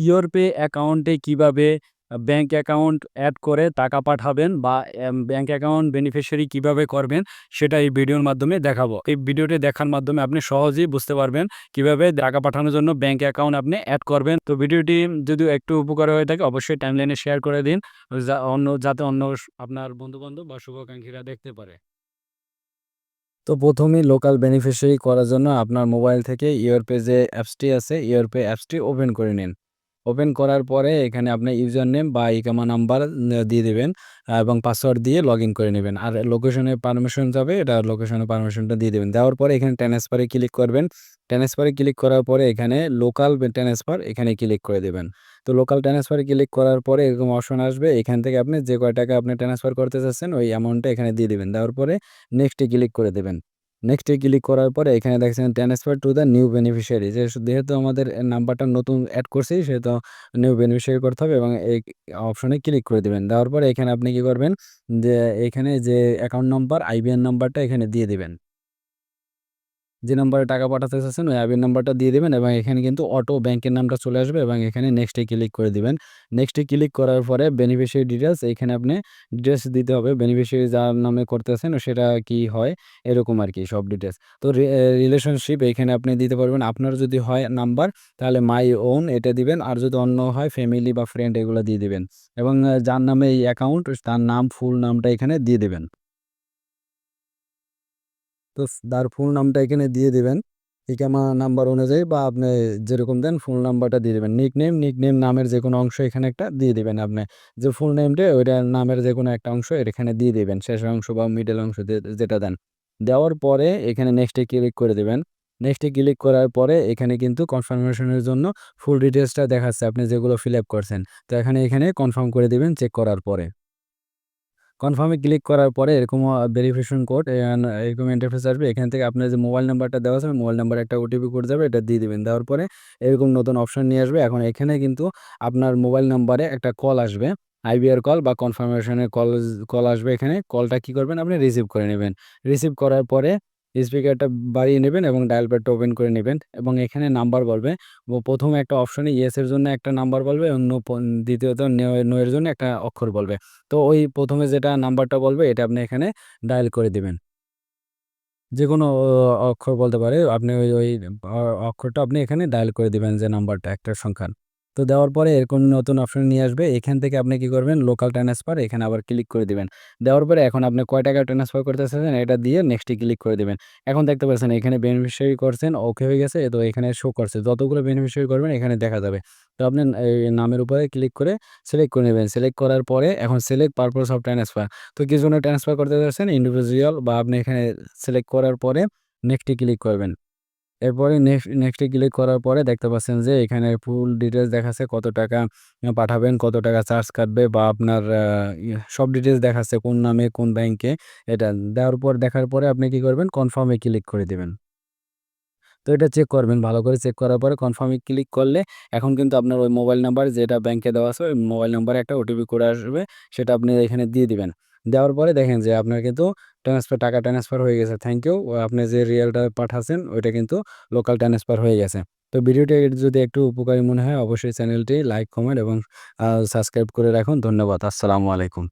ইওরপে অ্যাকাউন্টে কীভাবে আ bank account add করে টাকা পাঠাবেন বা ব্যাংক অ্যাকাউন্ট বেনিফিশিয়ারি কীভাবে করবেন, সেটা এই ভিডিওর মাধ্যমে দেখাবো। এই ভিডিওটি দেখার মাধ্যমে আপনি সহজেই বুঝতে পারবেন কীভাবে টাকা পাঠানোর জন্য ব্যাংক অ্যাকাউন্ট আপনি অ্যাড করবেন। তো ভিডিওটি যদি একটু উপকার হয়ে থাকে, অবশ্যই টাইমলাইনে শেয়ার করে দিন। অন্য, যাতে অন্য আপনার বন্ধু-বান্ধব বা শুভাকাঙ্ক্ষীরা দেখতে পারে। তো ১ম এই লোকাল বেনিফিশিয়ারি করার জন্য আপনার মোবাইল থেকে ইওরপে যে অ্যাপসটি আছে ইওরপে অ্যাপসটি ওপেন করে নিন। ওপেন করার পরে এখানে আপনার ইউজার নেম বা ইকামা নাম্বার দিয়ে দিবেন এবং পাসওয়ার্ড দিয়ে লগইন করে নেবেন আর লোকেশনে পারমিশন যাবে, এটা লোকেশনে পারমিশনটা দিয়ে দেবেন দেওয়ার পরে এখানে ট্রান্সফারে ক্লিক করবেন। ট্রান্সফারে ক্লিক করার পরে এখানে লোকাল ট্রান্সফার এখানে ক্লিক করে দেবেন তো লোকাল ট্রান্সফারে ক্লিক করার পরে এরকম অপশন আসবে। এখান থেকে আপনি যে কয় টাকা আপনি ট্রান্সফার করতে চাচ্ছেন, ওই অ্যামাউন্টটা এখানে দিয়ে দিবেন। দেওয়ার পরে নেক্সট ক্লিক করে দিবেন। নেক্সট ক্লিক করার পরে এখানে দেখছেন transfer to the new beneficiary যে যেহেতু আমাদের নাম্বারটা নতুন অ্যাড করছি, সেহেতু নিউ বেনিফিশিয়ারি করতে হবে এবং এই অপশনে ক্লিক করে দেবেন দেওয়ার পরে এখানে আপনি কি করবেন যে এখানে যে অ্যাকাউন্ট নাম্বার আইবিএন নাম্বারটা এখানে দিয়ে দিবেন। যে নাম্বারে টাকা পাঠাতে চাচ্ছেন, ওই আইবিএন নাম্বারটা দিয়ে দেবেন এবং এখানে কিন্তু অটো ব্যাংকের নামটা চলে আসবে এবং এখানে নেক্সট ক্লিক করে দিবেন। নেক্সট ক্লিক করার পরে বেনিফিশিয়ারি ডিটেলস এখানে আপনি ডিটেলস দিতে হবে। বেনিফিশিয়ারি যার নামে করতেছেন, সেটা কি হয় এরকম আর কি সব ডিটেলস তো রিলেশনশিপ এখানে আপনি দিতে পারবেন। আপনার যদি হয় নাম্বার তাহলে মাই ওন এটা দিবেন। আর যদি অন্য হয় ফ্যামিলি বা ফ্রেন্ড এগুলো দিয়ে দিবেন। এবং যার নামে এই অ্যাকাউন্ট তার নাম ফুল নামটা এখানে দিয়ে দিবেন। তো তার ফুল নামটা এখানে দিয়ে দিবেন। ইকামা নাম্বার অনুযায়ী বা আপনি যেরকম দেন ফুল নাম্বারটা দিয়ে দেবেন নিক নেম নিক নেম নামের যে কোনো অংশ এখানে একটা দিয়ে দিবেন আপনি। যে ফুল নেমটা ওইটা নামের যে কোনো একটা অংশ এখানে দিয়ে দিবেন। শেষের অংশ বা মিডল অংশ যেটা দেন। দেওয়ার পরে এখানে নেক্সট ক্লিক করে দেবেন নেক্সট ক্লিক করার পরে এখানে কিন্তু কনফার্মেশন এর জন্য ফুল ডিটেলসটা দেখাচ্ছে আপনি যেগুলো ফিল আপ করছেন। তো এখানে, এখানে কনফার্ম করে দিবেন চেক করার পরে। কনফার্ম ক্লিক করার পরে এরকম ভেরিফিকেশন কোড এরকম ইন্টারফেস আসবে। এখান থেকে আপনার যে মোবাইল নাম্বারটা দেওয়া আছে মোবাইল নাম্বার একটা ওটিপি কোড যাবে, এটা দিয়ে দেবেন দেওয়ার পরে এরকম নতুন অপশন নিয়ে আসবে। এখন এখানে কিন্তু আপনার মোবাইল নাম্বারে একটা কল আসবে। আইবিআর কল বা কনফার্মেশনের কল কল আসবে এখানে। কলটা কি করবেন আপনি রিসিভ করে নেবেন রিসিভ করার পরে স্পিকারটা বাড়িয়ে নেবেন এবং ডায়াল প্যাডটা ওপেন করে নেবেন এবং এখানে নাম্বার বলবে। ১ম একটা অপশনে ইয়েস এর জন্য একটা নাম্বার বলবে এবং নো দ্বিতীয়ত নো নো এর জন্য একটা অক্ষর বলবে। তো ওই প্রথমে যেটা নাম্বারটা বলবে এটা আপনি এখানে ডায়াল করে দিবেন। যে কোনো অক্ষর বলতে পারে। আপনি ওই ওই অক্ষরটা আপনি এখানে ডায়াল করে দিবেন যে নাম্বারটা একটা সংখ্যার। তো দেওয়ার পরে এরকম নতুন অপশন নিয়ে আসবে। এখান থেকে আপনি কি করবেন লোকাল ট্রান্সফার এখানে আবার ক্লিক করে দিবেন। দেওয়ার পরে এখন আপনি কয় টাকা ট্রান্সফার করতে চাচ্ছেন এটা দিয়ে নেক্সট ক্লিক করে দিবেন। এখন দেখতে পাচ্ছেন এখানে বেনিফিশিয়ারি করছেন ওকে হয়ে গেছে। তো এখানে শো করছে। যতগুলো বেনিফিশিয়ারি করবেন এখানে দেখা যাবে। তো আপনি নামের উপরে ক্লিক করে সিলেক্ট করে নেবেন সিলেক্ট করার পরে এখন সিলেক্ট পারপোজ অফ ট্রান্সফার। তো কি জন্য ট্রান্সফার করতে চাচ্ছেন ইন্ডিভিজুয়াল বা আপনি এখানে সিলেক্ট করার পরে নেক্সট ক্লিক করবেন। এরপরে নেক্সট নেক্সট ক্লিক করার পরে দেখতে পাচ্ছেন যে এখানে ফুল ডিটেলস দেখাচ্ছে কত টাকা পাঠাবেন, কত টাকা চার্জ কাটবে বা আপনার ইয়ে সব ডিটেলস দেখাচ্ছে কোন নামে কোন ব্যাংকে এটা দেওয়ার পর দেখার পরে আপনি কি করবেন কনফার্মে ক্লিক করে দেবেন তো এটা চেক করবেন। ভালো করে চেক করার পরে কনফার্মে ক্লিক করলে এখন কিন্তু আপনার ওই মোবাইল নাম্বার যেটা ব্যাংকে দেওয়া আছে ওই মোবাইল নাম্বারে একটা ওটিপি কোড আসবে। সেটা আপনি এখানে দিয়ে দিবেন। দেওয়ার পরে দেখেন যে আপনার কিন্তু ট্রান্সফার টাকা ট্রান্সফার হয়ে গেছে। Thank you. আপনি যে রিয়েলটা পাঠাচ্ছেন ওইটা কিন্তু লোকাল ট্রান্সফার হয়ে গেছে। তো ভিডিওটি যদি একটু উপকারী মনে হয় অবশ্যই চ্যানেলটি লাইক, কমেন্ট এবং সাবস্ক্রাইব করে রাখুন। ধন্যবাদ। আসসালামু আলাইকুম।